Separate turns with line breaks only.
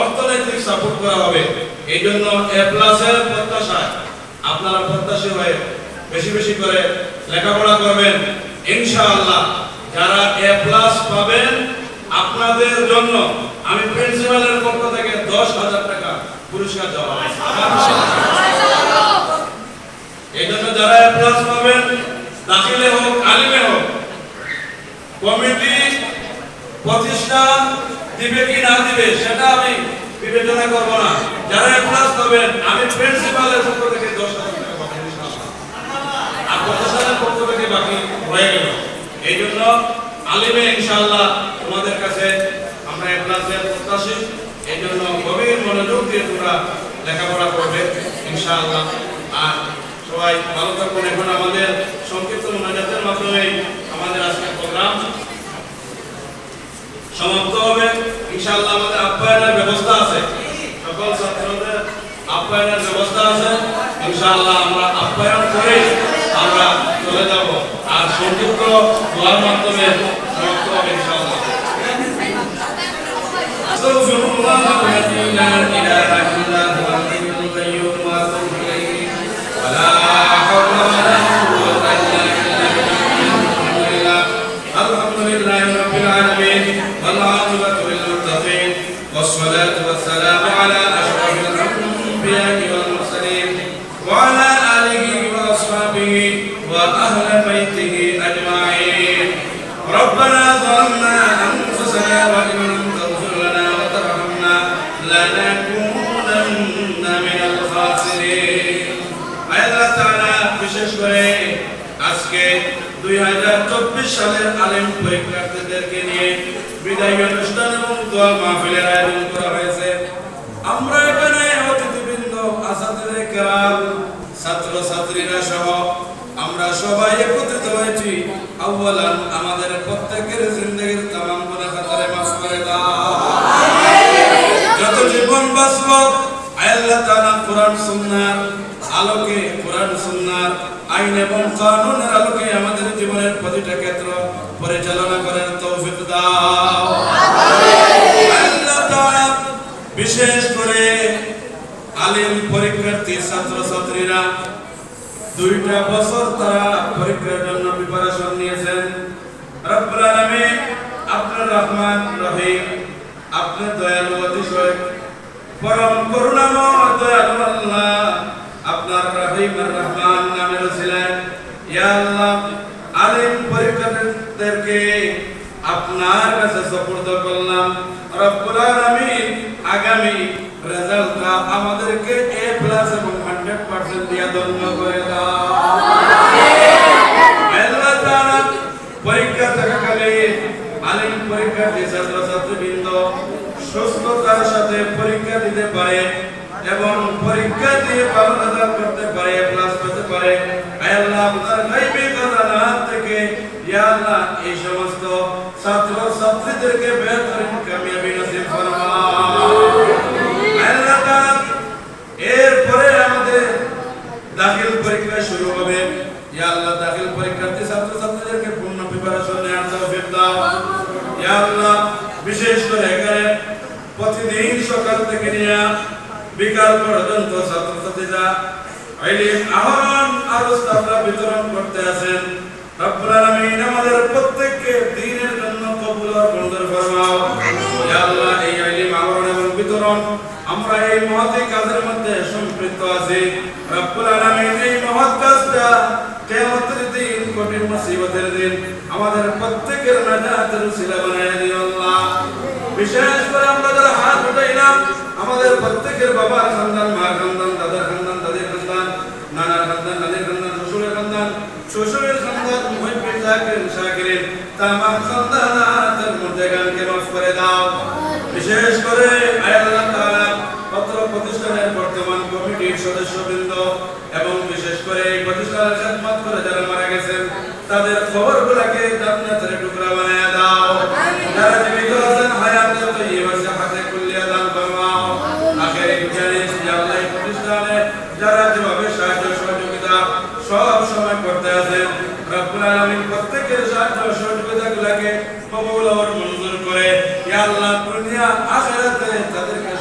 অর্থনৈতিক সাপোর্ট করা হবে। এই জন্য এ প্লাসের প্রত্যাশায় আপনারা প্রত্যাশী হয়ে বেশি বেশি করে লেখাপড়া করবেন। ইনশাআল্লাহ যারা এ প্লাস পাবেন, আপনাদের জন্য আমি প্রিন্সিপালের পক্ষ থেকে দশ হাজার টাকা পুরস্কার দেওয়া এই জন্য যারা এ প্লাস পাবেন, দাখিলে হোক, আলিমে হোক, কমিটি প্রতিষ্ঠান দিবে কি না দিবে, সেটা আমি বিবেচনা করব না। যারা প্লাস পাবেন আমি প্রিন্সিপালের পক্ষ থেকে দশ হাজার টাকা ইনশাআল্লাহ। আর পক্ষ থেকে বাকি হয়ে গেল। এই জন্য আলিমে ইনশাআল্লাহ তোমাদের কাছে আমরা এ প্লাসের প্রত্যাশী। এই জন্য গভীর মনোযোগ দিয়ে তোমরা লেখাপড়া করবে ইনশাআল্লাহ। আর সবাই ভালো থাকুন এখন আমাদের সংক্ষিপ্ত মোনাজাতের মাধ্যমে আমাদের আজকের প্রোগ্রাম সমাপ্ত হবে। ইনশাআল্লাহ আমাদের আপ্যায়নের ব্যবস্থা আছে সকল ছাত্রদের আপ্যায়নের ব্যবস্থা আছে ইনশাআল্লাহ আমরা আপ্যায়ন করে আমরা চলে যাব আর সংক্ষিপ্ত দোয়ার মাধ্যমে সমাপ্ত হবে ইনশাআল্লাহ أستغفر الله الذي لا إله إلا والصلاة والسلام على أشرف الأنبياء والمرسلين وعلى آله وأصحابه وأهل بيته أجمعين ربنا ظلمنا أنفسنا وإن لم تغفر لنا وترحمنا لنكونن من الخاسرين আল্লাহ তাআলা বিশেষ করে আজকে দুই হাজার চব্বিশ সালের আলেম পরীক্ষার্থীদেরকে নিয়ে বিদায়ী অনুষ্ঠান এবং দোয়া মাহফিলের আয়োজন করা হয়েছে। আমরা এখানে অতিথিবৃন্দ আসাদের কেরাম ছাত্র ছাত্রীরা সহ আমরা সবাই একত্রিত হয়েছি। আউ্বালান আমাদের প্রত্যেকের জিন্দগির তামাম গুনাহ খাতারে মাফ করে দাও। যত জীবন বাঁচব, আল্লাহ তাআলা কোরআন সুন্নাহর আলোকে, কোরআন সুন্নাহর আইন এবং কানুনের প্রতিটা ক্ষেত্র পরিচালনা করার তৌফিক দাও বিশেষ করে আলিম পরীক্ষার্থী ছাত্র ছাত্রীরা দুইটা বছর তারা পরীক্ষার জন্য প্রিপারেশন নিয়েছেন। আপনার রহমান রহিম, আপনার দয়ালু অতিশয় পরম করুণাময় দয়ালু আল্লাহ আপনার রহিম আর রহমান নামের ছিলেন ইয়া আল্লাহ আলিম পরীক্ষার্থীদেরকে আপনার কাছে সুপর্দ করলাম। রব্বুল আলামিন আগামী রেজাল্টটা আমাদেরকে এ প্লাস এবং 100% দিয়ে ধন্য করে দাও। এবং পরীক্ষা দিয়ে ভালো করতে পারে প্লাস পেতে পারে, আল্লাহ আপনার থেকে ইয়া আল্লাহ এই সমস্ত ছাত্র, ছাত্রীদেরকে বেহতরিন কামিয়াবি নসিব ফরমাও আল্লাহ তাআলা এরপরে আমাদের দাখিল পরীক্ষা শুরু হবে। ইয়া আল্লাহ দাখিল পরীক্ষার্থী ছাত্র ছাত্রীদেরকে পূর্ণ প্রিপারেশন নেওয়ার তৌফিক দাও। ইয়া আল্লাহ বিশেষ করে এখানে বিকাল পর্যন্ত ছাত্র ছাত্রীরা ইলম আহরণ আর আমরা এই মহৎ কাজের মধ্যে সম্পৃক্ত আছি। রব্বুল আলামিন এই মহৎ কাজটা কিয়ামতের দিন, কঠিন মুসিবতের দিন আমাদের প্রত্যেকের নাজাতের উসিলা বানায় দিও আল্লাহ। বিশেষ করে আমরা যারা হাত উঠাইলাম, আমাদের প্রত্যেকের বাবার খানদান, মার খানদান, দাদার খানদান, দাদির খানদান, নানার খানদান, নানির খানদান, শ্বশুরের খানদান শ্বশুরের খানদান মুহিব্বিন জাকিরিন শাকিরিন, তামাম খানদানাতের মধ্যে গানকে মাফ করে দাও। বিশেষ করে আয় সদস্যবৃন্দ এবং বিশেষ করে এই প্রতিষ্ঠানের খেদমত করে যারা মারা গেছেন তাদের খবর গুলাকে জান্নাতের টুকরা বানায় দাও। যারা জীবিত আছেন হায়াতে তৈয়ব আছে হাতে কুল্লিয়া দান ফরমাও। আখের ইনজানি আল্লাহ প্রতিষ্ঠানে যারা যেভাবে সাহায্য সহযোগিতা সব সময় করতে আছেন রব্বুল আলামিন প্রত্যেকের সাহায্য সহযোগিতা গুলাকে কবুল ও মঞ্জুর করে। ইয়া আল্লাহ দুনিয়া আখিরাতে তাদেরকে